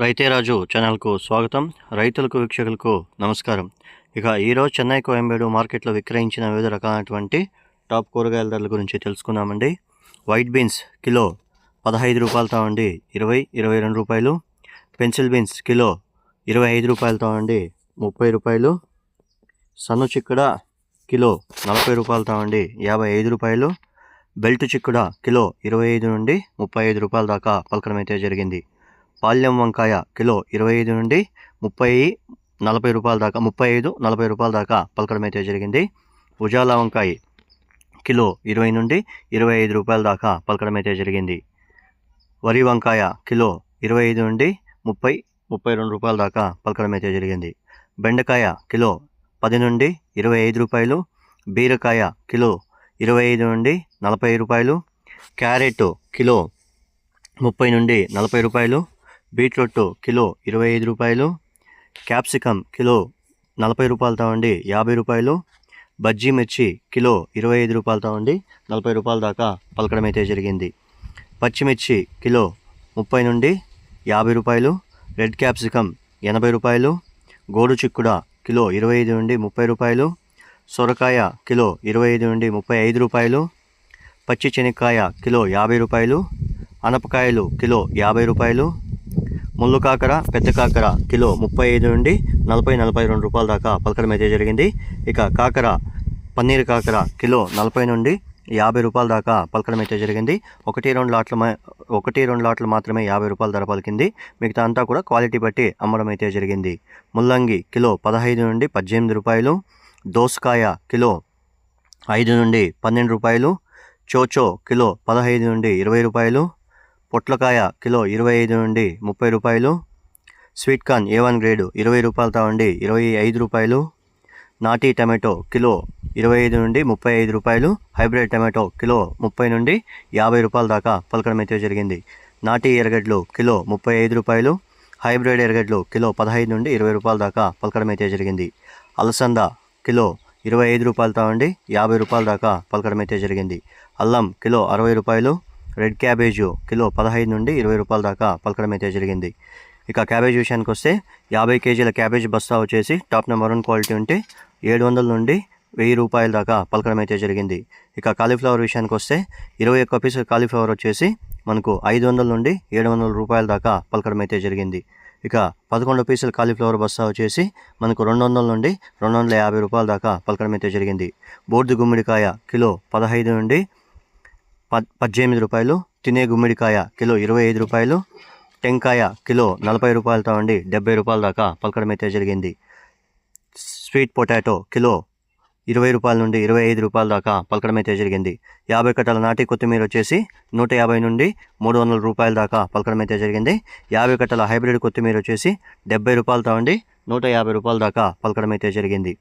రైతే రాజు ఛానల్కు స్వాగతం. రైతులకు వీక్షకులకు నమస్కారం. ఇక ఈరోజు చెన్నై కోయంబేడు మార్కెట్లో విక్రయించిన వివిధ రకాలైనటువంటి టాప్ కూరగాయల ధరల గురించి తెలుసుకుందామండి. వైట్ బీన్స్ కిలో పదహైదు రూపాయలతో అండి ఇరవై ఇరవై రెండు రూపాయలు. పెన్సిల్ బీన్స్ కిలో ఇరవై ఐదు రూపాయలతో అండి ముప్పై రూపాయలు. సన్ను చిక్కుడ కిలో నలభై రూపాయలతో అండి యాభై ఐదు రూపాయలు. బెల్ట్ చిక్కుడ కిలో ఇరవై ఐదు నుండి ముప్పై ఐదు రూపాయల దాకా పలకడం అయితే జరిగింది. పాల్యం వంకాయ కిలో ఇరవై ఐదు నుండి ముప్పై నలభై రూపాయల దాకా ముప్పై ఐదు నలభై రూపాయల దాకా పలకడం అయితే జరిగింది. ఉజాలా వంకాయ కిలో ఇరవై నుండి ఇరవై ఐదు రూపాయల దాకా పలకడం అయితే జరిగింది. వరి వంకాయ కిలో ఇరవై ఐదు నుండి ముప్పై ముప్పై రెండు రూపాయల దాకా పలకడం అయితే జరిగింది. బెండకాయ కిలో పది నుండి ఇరవై ఐదు రూపాయలు బీరకాయ కిలో ఇరవై ఐదు నుండి నలభై రూపాయలు క్యారెట్ కిలో ముప్పై నుండి నలభై రూపాయలు బీట్రూట్ కిలో ఇరవై ఐదు రూపాయలు క్యాప్సికమ్ కిలో నలభై రూపాయలతో ఉండి యాభై రూపాయలు బజ్జీ మిర్చి కిలో ఇరవై ఐదు రూపాయలతో ఉండి నలభై రూపాయల దాకా పలకడం అయితే జరిగింది. పచ్చిమిర్చి కిలో ముప్పై నుండి యాభై రూపాయలు రెడ్ క్యాప్సికమ్ ఎనభై రూపాయలు గోడు చిక్కుడ కిలో ఇరవై ఐదు నుండి ముప్పై రూపాయలు సొరకాయ కిలో ఇరవై ఐదు నుండి ముప్పై ఐదు రూపాయలు పచ్చి శనక్కాయ కిలో యాభై రూపాయలు అనపకాయలు కిలో యాభై రూపాయలు ముళ్ళు కాకర పెద్ద కాకర కిలో ముప్పై ఐదు నుండి నలభై నలభై రెండు రూపాయల దాకా పలకడం అయితే జరిగింది. ఇక కాకర పన్నీర్ కాకర కిలో నలభై నుండి యాభై రూపాయల దాకా పలకడం అయితే జరిగింది. ఒకటి రెండు లాట్ల ఒకటి రెండు లాట్లు మాత్రమే యాభై రూపాయల ధర పలికింది. మిగతా అంతా కూడా క్వాలిటీ బట్టి అమ్మడం అయితే జరిగింది. ముల్లంగి కిలో పదహైదు నుండి పద్దెనిమిది రూపాయలు దోసకాయ కిలో ఐదు నుండి పన్నెండు రూపాయలు చోచో కిలో పదహైదు నుండి ఇరవై రూపాయలు పొట్లకాయ కిలో ఇరవై ఐదు నుండి ముప్పై రూపాయలు sweet corn A one grade ఇరవై రూపాయలతో ఉండి ఇరవై ఐదు రూపాయలు నాటీ టమాటో కిలో ఇరవై ఐదు నుండి ముప్పై ఐదు రూపాయలు హైబ్రిడ్ టమాటో కిలో ముప్పై నుండి యాభై రూపాయల దాకా పలకడం అయితే జరిగింది. నాటీ ఎరగడ్లు కిలో ముప్పై ఐదు రూపాయలు హైబ్రిడ్ ఎరగడ్లు కిలో పదహైదు నుండి ఇరవై రూపాయల దాకా పలకడం అయితే జరిగింది. అలసంద కిలో ఇరవై ఐదు రూపాయలతో ఉండి యాభై రూపాయల దాకా పలకడం అయితే జరిగింది. అల్లం కిలో అరవై రూపాయలు రెడ్ క్యాబేజు కిలో పదహైదు నుండి ఇరవై రూపాయల దాకా పలకడం అయితే జరిగింది. ఇక క్యాబేజ్ విషయానికి వస్తే యాభై కేజీల క్యాబేజ్ బస్తా వచ్చేసి టాప్ నెంబర్ వన్ క్వాలిటీ ఉంటే ఏడు వందల నుండి వెయ్యి రూపాయల దాకా పలకడం అయితే జరిగింది. ఇక కాలీఫ్లవర్ విషయానికి వస్తే ఇరవై ఒక్క పీసు కాలీఫ్లవర్ వచ్చేసి మనకు ఐదు వందల నుండి ఏడు వందల రూపాయల దాకా పలకడం అయితే జరిగింది. ఇక పదకొండు పీసుల కాలీఫ్లవర్ బస్తా వచ్చేసి మనకు రెండు వందల నుండి రెండు వందల యాభై రూపాయల దాకా పలకడం అయితే జరిగింది. బోర్డు గుమ్మడికాయ కిలో పదహైదు నుండి పద్దెనిమిది రూపాయలు తినే గుమ్మిడికాయ కిలో ఇరవై ఐదు రూపాయలు టెంకాయ కిలో నలభై రూపాయలతో ఉండి డెబ్బై రూపాయల దాకా పలకడమైతే జరిగింది. స్వీట్ పొటాటో కిలో ఇరవై రూపాయల నుండి ఇరవై ఐదు రూపాయల దాకా పలకడమైతే జరిగింది. యాభై కట్టల నాటి కొత్తిమీర వచ్చేసి నూట యాభై నుండి మూడు వందల రూపాయల దాకా పలకడమైతే జరిగింది. యాభై కట్టల హైబ్రిడ్ కొత్తిమీర వచ్చేసి డెబ్బై రూపాయలతో ఉండి నూట యాభై రూపాయల దాకా పలకడమైతే జరిగింది.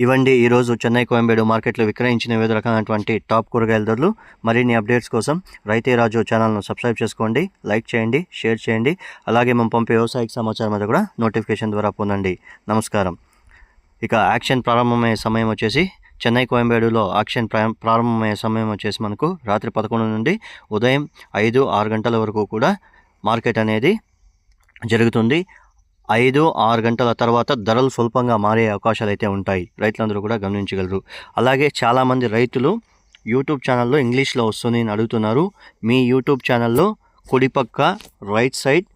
ఇవండి ఈరోజు చెన్నై కోయంబేడు మార్కెట్లో విక్రయించిన వివిధ రకాలైనటువంటి టాప్ కూరగాయల ధరలు. మరిన్ని అప్డేట్స్ కోసం రైతే రాజు ఛానల్ను సబ్స్క్రైబ్ చేసుకోండి. లైక్ చేయండి షేర్ చేయండి. అలాగే మేము పంపే వ్యవసాయక సమాచారం మీద కూడా నోటిఫికేషన్ ద్వారా పొందండి. నమస్కారం. ఇక యాక్షన్ ప్రారంభమయ్యే సమయం వచ్చేసి చెన్నై కోయంబేడులో యాక్షన్ ప్రారంభమయ్యే సమయం వచ్చేసి మనకు రాత్రి పదకొండు నుండి ఉదయం ఐదు ఆరు గంటల వరకు కూడా మార్కెట్ అనేది జరుగుతుంది. ఐదు ఆరు గంటల తర్వాత ధరలు స్వల్పంగా మారే అవకాశాలు అయితే ఉంటాయి. రైతులందరూ కూడా గమనించగలరు. అలాగే చాలామంది రైతులు యూట్యూబ్ ఛానల్లో ఇంగ్లీష్లో వస్తుంది అని అడుగుతున్నారు. మీ యూట్యూబ్ ఛానల్లో కుడిపక్క రైట్ సైడ్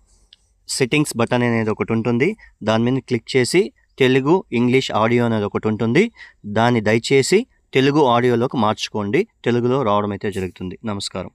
సెట్టింగ్స్ బటన్ అనేది ఒకటి ఉంటుంది. దాని మీద క్లిక్ చేసి తెలుగు ఇంగ్లీష్ ఆడియో అనేది ఒకటి ఉంటుంది. దాన్ని దయచేసి తెలుగు ఆడియోలోకి మార్చుకోండి. తెలుగులో రావడం అయితే జరుగుతుంది. నమస్కారం.